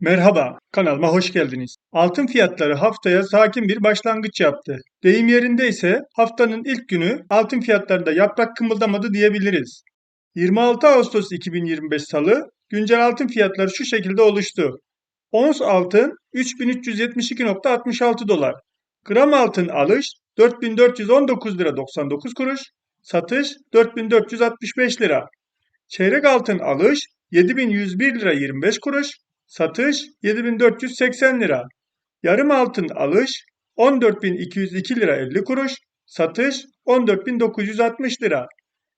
Merhaba, kanalıma hoş geldiniz. Altın fiyatları haftaya sakin bir başlangıç yaptı. Deyim yerinde ise haftanın ilk günü altın fiyatlarında yaprak kımıldamadı diyebiliriz. 26 Ağustos 2025 Salı güncel altın fiyatları şu şekilde oluştu. Ons altın 3372.66 dolar. Gram altın alış 4419 lira 99 kuruş. Satış 4465 lira. Çeyrek altın alış 7101 lira 25 kuruş. Satış 7480 lira. Yarım altın alış 14202 lira 50 kuruş. Satış 14960 lira.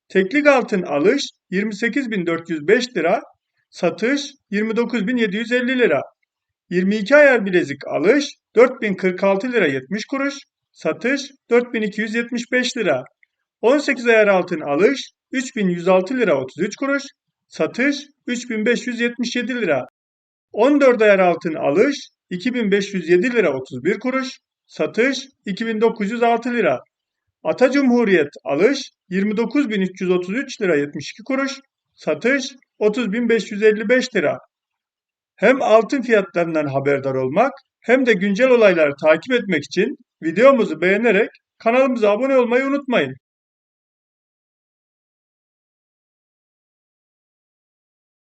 Teklik altın alış 28405 lira. Satış 29750 lira. 22 ayar bilezik alış 4046 lira 70 kuruş. Satış 4275 lira. 18 ayar altın alış 3106 lira 33 kuruş. Satış 3577 lira. 14 ayar altın alış 2507 lira 31 kuruş. Satış 2906 lira. Ata Cumhuriyet alış 29333 lira 72 kuruş. Satış 30555 lira. Hem altın fiyatlarından haberdar olmak hem de güncel olayları takip etmek için videomuzu beğenerek kanalımıza abone olmayı unutmayın.